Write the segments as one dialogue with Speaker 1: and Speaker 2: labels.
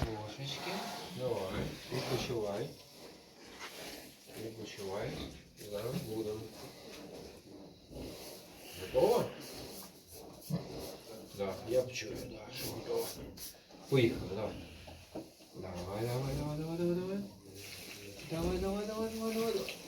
Speaker 1: Трошечки. Давай. Відпочивай. Відпочивай. Зараз будемо. Готова? Да, я б чую, да, що готова. Поїхали, давай. Давай, давай, давай, давай, давай, давай. Давай, давай, давай, давай, давай, давай. Давай.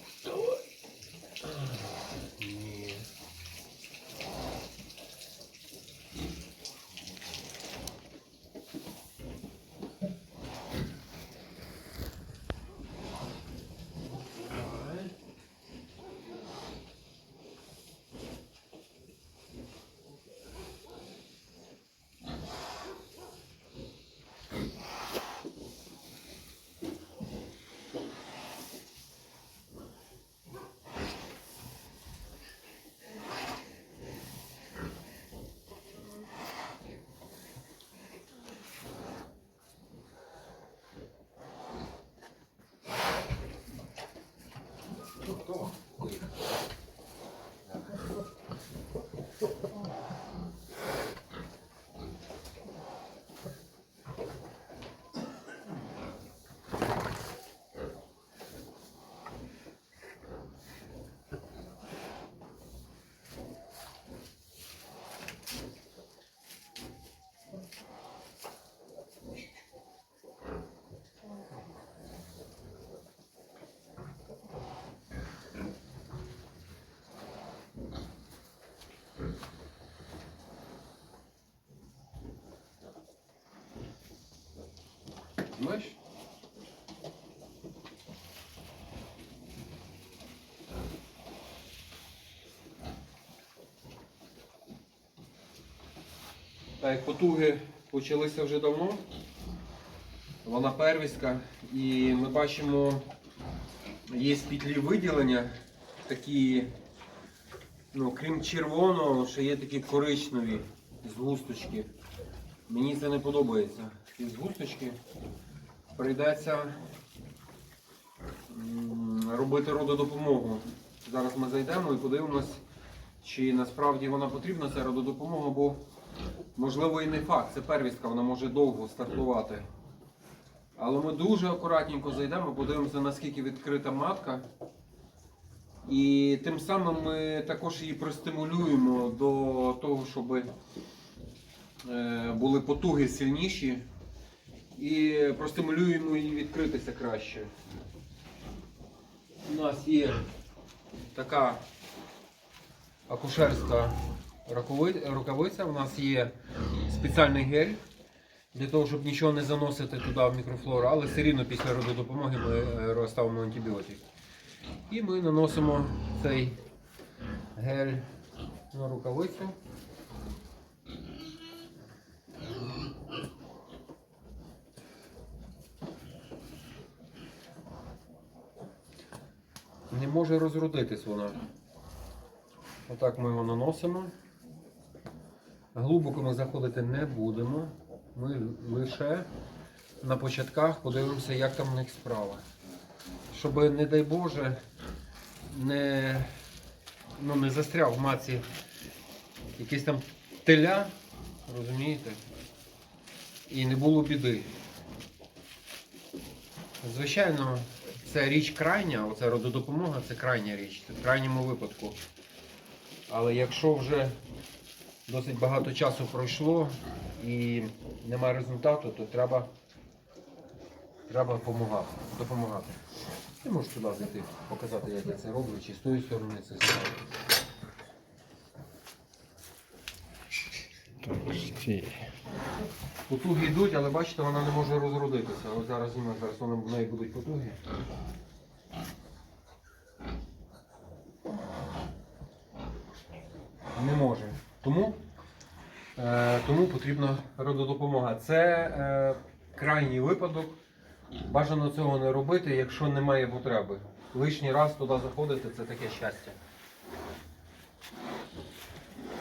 Speaker 1: Потуги почалися вже давно. Вона первіська. І ми бачимо, є з петлі виділення такі, ну, крім червоного, ще є такі коричневі згусточки. Мені це не подобається. Ці згусточки прийдеться робити рододопомогу. Зараз ми зайдемо і подивимось, чи насправді вона потрібна, ця рододопомога, бо можливо і не факт. Це первістка, вона може довго стартувати. Але ми дуже акуратненько зайдемо, подивимося, наскільки відкрита матка. І тим самим ми також її простимулюємо до того, щоб е, були потуги сильніші і простимулюємо її відкритися краще. У нас є така акушерська рукавиця, у нас є спеціальний гель для того, щоб нічого не заносити туди в мікрофлору, але все рівно після рододопомоги ми е, розставимо антибіотик. І ми наносимо цей гель на рукавицю. Не може розродитись вона. Отак ми його наносимо. Глибоко ми заходити не будемо. Ми лише на початках подивимося, як там у них справа. Щоб, не дай Боже, не, ну, не застряв в маці якийсь там теля, розумієте? І не було біди. Звичайно, це річ крайня, оця рододопомога це крайня річ, це в крайньому випадку. Але якщо вже досить багато часу пройшло і немає результату, то треба, треба допомагати. допомагати. Ти можеш туди зайти, показати, як я це роблю, чи з тої сторони це
Speaker 2: стій.
Speaker 1: Потуги йдуть, але бачите, вона не може розродитися. Ось зараз знімаю, зараз в неї будуть потуги. Не може. Тому, е, тому потрібна рододопомога. Це е, крайній випадок. Бажано цього не робити, якщо немає потреби. Лишній раз туди заходити це таке щастя.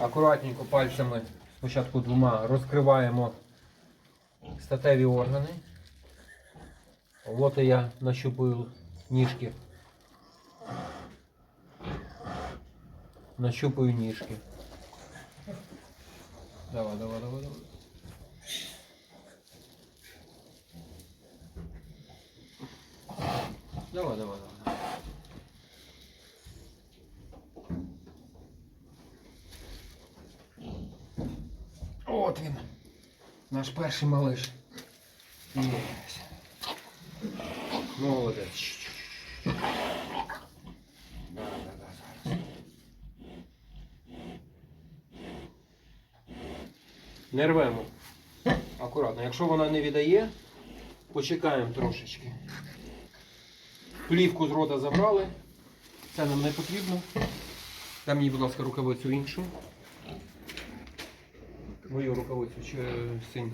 Speaker 1: Акуратненько пальцями спочатку двома розкриваємо статеві органи. От я нащупую ніжки. Нащупую ніжки. Давай, давай, давай, давай. Давай, давай, давай. От він. Наш перший малиш. Єс. Молодець. Не рвемо. Акуратно. Якщо вона не віддає, почекаємо трошечки. Плівку з рота забрали. Це нам не потрібно. Дай мені, будь ласка, рукавицю іншу. Мою рукавицю чи синю.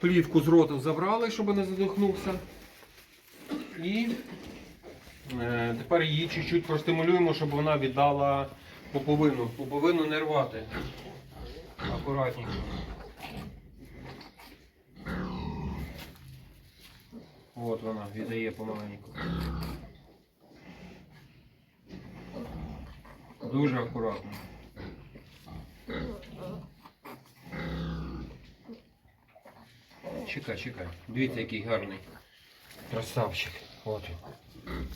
Speaker 1: Плівку з рота забрали, щоб не задихнувся. І е, тепер її чуть-чуть простимулюємо, щоб вона віддала поповину. Поповину не рвати. Акуратненько. От вона віддає помаленьку. Дуже акуратно. Чекай, чекай. Дивіться, який гарний. Красавчик. От він.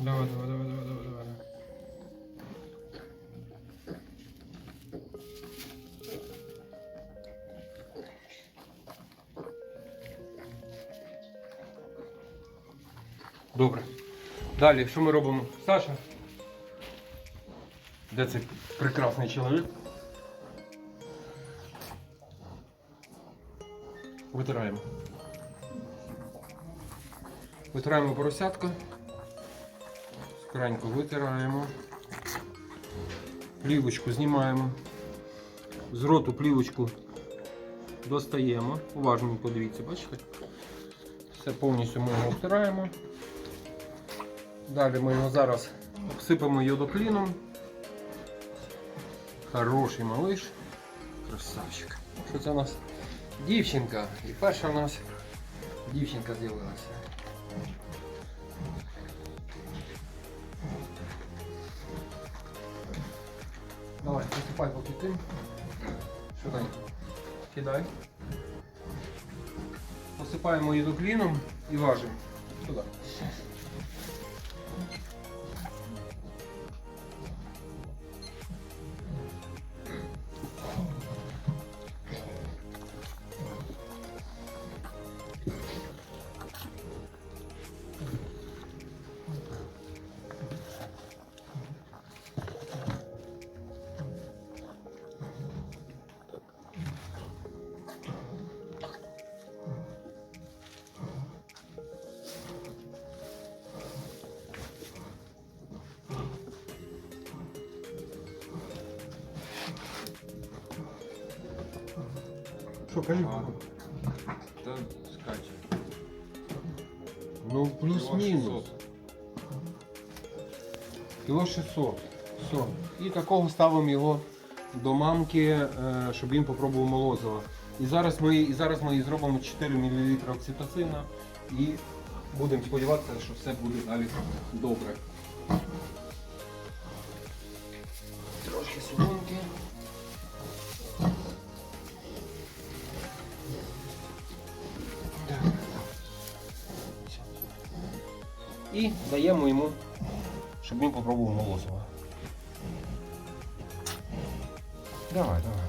Speaker 1: Давай, давай, давай, давай, давай, давай. Добре. Далі, що ми робимо? Саша? Де цей прекрасний чоловік? Витираємо. Витираємо поросятку. Скраньку витираємо. Плівочку знімаємо. З роту плівочку достаємо. Уважно подивіться, бачите? Все повністю ми його втираємо. Далі ми його зараз обсипемо йодокліном. Хороший малиш. Красавчик. Що це у нас? Дівчинка. І перша у нас дівчинка з'явилася. Давай, посипай поки тим. Швиденько. Кидай. Посипаємо її кліном і важимо. Туди. Що, кажи?
Speaker 2: Та скаче.
Speaker 1: Ну, плюс-мінус.
Speaker 2: Кіло 600.
Speaker 1: Все. І такого ставимо його до мамки, е, щоб він попробував молозиво. І зараз ми, і зараз ми зробимо 4 мл окситоцина і будемо сподіватися, що все буде далі добре. Трошки солонки. І даємо йому, щоб він попробував молозиво. Давай, давай.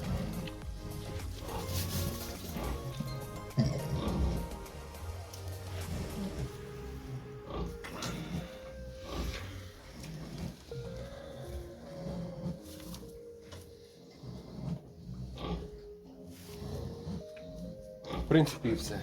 Speaker 1: В принципі, і все.